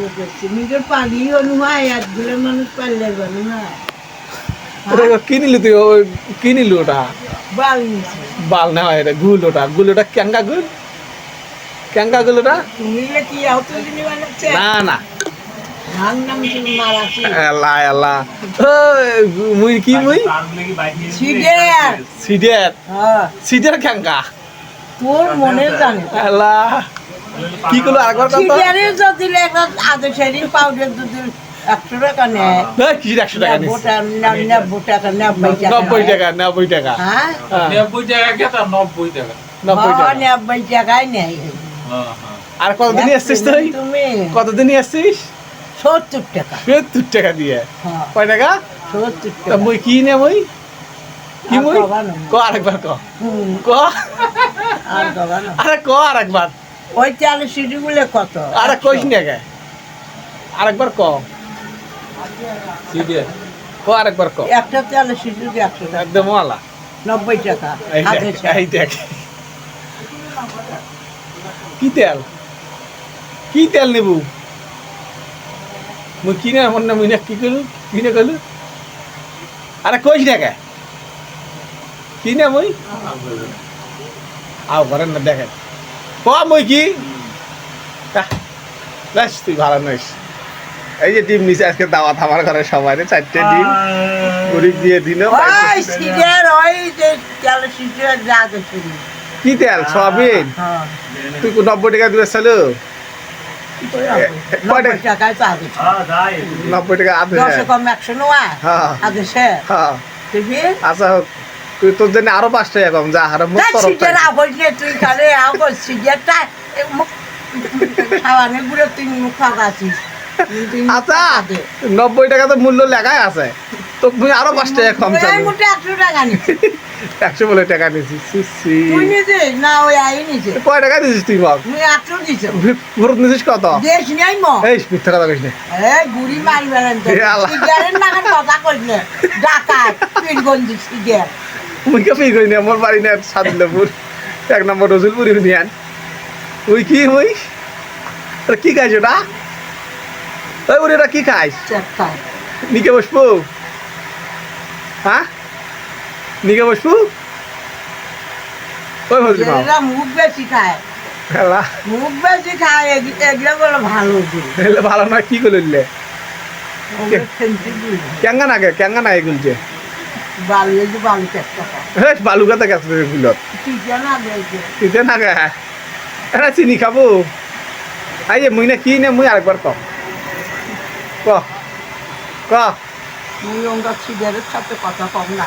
মনে করছি নিজের পানি হনু হয় একগুলো মানুষ পারলে গনু কি নিলি তুই? কি নিলি ওটা? বাল বাল না হয় এটা গুল ওটা। গুল ওটা ক্যাঙ্গা গুল? ক্যাঙ্গা গুল ওটা? কি না না। এলা ও মুই কি মুই? সিডের। সিডের। হ্যাঁ। সিডের ক্যাঙ্গা। তোর মনে জানে। কি করল? আরেকবার সিডারে যদি একটা আদেশেরই পাউডার দুধ একশো টাকা নেয় কি একশো টাকা নিস টাকা নেব্বই টাকা নব্বই টাকা নব্বই টাকা। হ্যাঁ? হ্যাঁ, নব্বই টাকা কেতা নব্বই টাকা? নব্বই হ্যাঁ, টাকা। নেব্বই টাকাই নেয় হ্যাঁ হ্যাঁ। আর কতদিনই আসছিস তুই? তুমি। কতদিনই আসছিস সত্তর টাকা। সত্তর টাকা দিয়ে। হ্যাঁ। কয় টাকা? সত্তর টাকা। মুই কি নে মুই? কি মুই। ক আরেকবার ক। ক। আর আরে ক আরেকবার। ওই চালের সিটিগুলো কত? আরে কইস না কে আরেকবার ক। সিডে ক আরেকবার ক। একটা চালের সিটি একশো টাকা। একদম ওয়ালা। নব্বই টাকা। এই দেখ, এই দেখ। কি তেল? কি তেল নেবু? মুই কিনে মন না মুই না কি করলু কিনে করলু আরে কইস না কে কিনে মুই? আও করেন না দেখেন। ক মুই কি? ব্যাস তুই ভালো নইস। এই যে ডিম নিচে আজকে দাওয়াত আমার ঘরে সবাই রে চারটে ডিম। গরিব দিয়ে দিল ওই ওই কি তেল? সয়াবিন? হ্যাঁ তুই নব্বই টাকা দিবে চালু? নব্বই আদেশ নব্বই টাকা আধে কম একশো নয়। হ্যাঁ। হ্যাঁ। আচ্ছা হোক তুই তোর জন্য আরও পাঁচ টাকা কম যা হারে মুখ তাই তরফ সিটের নিয়ে তুই খালে আবজ সিটেরটা খাওয়ানে গুলো তুই মুখ খাওয়াছিস আচ্ছা নব্বই টাকা তো মূল্য লেখাই আছে। তো আরও পাঁচ টাকা কম ওই একশো টাকা নিচ্ছি একশো বলে টাকা নিছিস ছি, ছি। তুই নিছিস না ওই আই নিছে কয় টাকা দিছিস তুই একশো দিছ। ফেরত নিছিস কত? দেশ নাই ম। এই মিথ্যা কথা কইস না। এ বুড়ি মারি বেড়ান তো সিগারেট নাগান কথা কইলে ডাকাত পীরগঞ্জ সিগার মুই কে পেয়ে কইনি আমার বাড়ি না সাদুল্লাপুর এক নম্বর রসুলপুর ইউনিয়ন ওই কি ওই কি খাইছ ওটা ওই ওরে এটা কি খাইস চেষ্টা নিকে বসবো। হ্যাঁ নিকে বসবো? ওই ভাবছি মা মুখ বেশি খায়। খেলা। মুখ বেশি খায় এগুলো বলে ভালো ভালো না কি করলে কেঙ্গা না কে কেঙ্গা না এগুলছে বালু এই যে বালু না বেশি দিতে না গে? এটা চিনি খাব। আইয়ে মুই না কি নে মুই আরেকবার ক ক ক। মুই ওঙ্গা সিগারের সাথে কথা কম না।